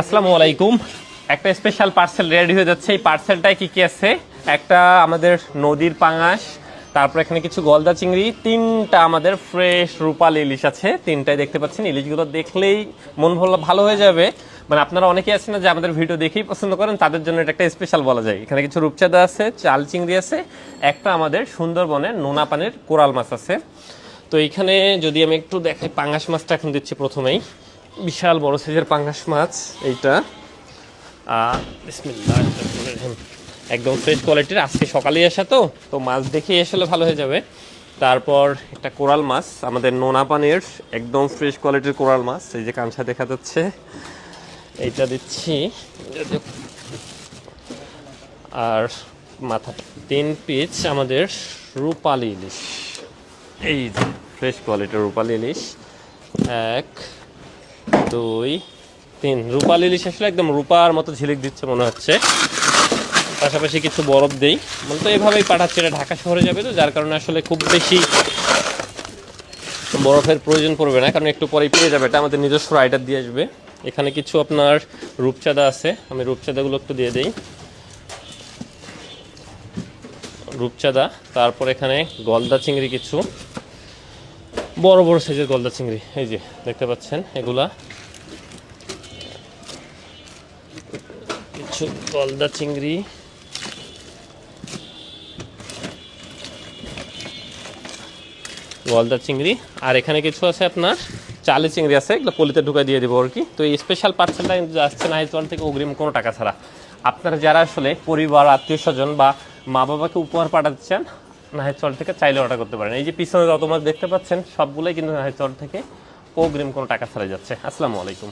আসসালামু আলাইকুম। একটা স্পেশাল পার্সেল রেডি হয়ে যাচ্ছে। এই পার্সেলটায় কি কি আছে? একটা আমাদের নদীর পাঙাশ, তারপর এখানে কিছু গলদা চিংড়ি, তিনটা আমাদের ফ্রেশ রূপাল ইলিশ আছে। তিনটাই দেখতে পাচ্ছেন। ইলিশগুলো দেখলেই মন ভালো ভালো হয়ে যাবে। মানে আপনারা অনেকেই আছেন না যে আমাদের ভিডিও দেখেই পছন্দ করেন, তাদের জন্য এটা একটা স্পেশাল বলা যায়। এখানে কিছু রূপচাঁদা আছে, চাল চিংড়ি আছে, একটা আমাদের সুন্দরবনের নোনা পানের কোরাল মাছ আছে। তো এখানে যদি আমি একটু দেখাই পাঙ্গাস মাছটা এখন দিচ্ছি প্রথমেই। বিশাল বড় সাইজের পাঙ্গাস মাছ। এইটা। একদম ফ্রেশ কোয়ালিটির আজকে সকালেই আসা তো তো মাছ দেখে আসলে ভালো হয়ে যাবে। তারপর একটা কোরাল মাছ আমাদের নোনা পানির একদম ফ্রেশ কোয়ালিটির কোরাল মাছ এই যে কাঁচা দেখা যাচ্ছে। এইটা দিচ্ছি। আর মাথা তিন পিস আমাদের রূপালি ইলিশ। এই যে ফ্রেশ কোয়ালিটির রূপালি ইলিশ। এক দুই, তিন। রূপালি ইলিশ আসলে একদম রূপার মতো ঝিলিক দিচ্ছে মনে হচ্ছে। পাশাপাশি কিছু বরফ দেই। মূলত এভাবেই পাঠাচ্ছে এটা ঢাকা শহরে যাবে তো, যার কারণে আসলে খুব বেশি বরফের প্রয়োজন পড়বে না, কারণ একটু পরেই পেয়ে যাবে। এটা আমাদের নিজস্ব রাইডার দিয়ে আসবে। এখানে কিছু আপনার রূপচাঁদা আছে। আমি রূপচাঁদাগুলো একটু দিয়ে দিই। রূপচাঁদা, তারপর এখানে গলদা চিংড়ি কিছু। বড় বড় সাইজের গলদা চিংড়ি। এই যে, দেখতে পাচ্ছেন, এগুলা। গলদা চিংড়ি। গলদা চিংড়ি। আর এখানে কিছু আছে আপনার চালি চিংড়ি আছে, এগুলো পলিতে ঢুকাই দিয়ে দেবো আর কি। তো এই স্পেশাল পার্সেলটা কিন্তু আসছে নাহিজওয়ান থেকে অগ্রিম কোনো টাকা ছাড়া। আপনারা যারা আসলে পরিবার, আত্মীয় স্বজন বা মা বাবাকে উপহার পাঠাতে চান নাহেচল থেকে চাইলে অর্ডার করতে পারেন। এই যে পিছনে যত মাছ দেখতে পাচ্ছেন, সবগুলোই কিন্তু নাহেচল থেকে অগ্রিম কোনো টাকা ছাড়া যাচ্ছে। আসসালামু আলাইকুম।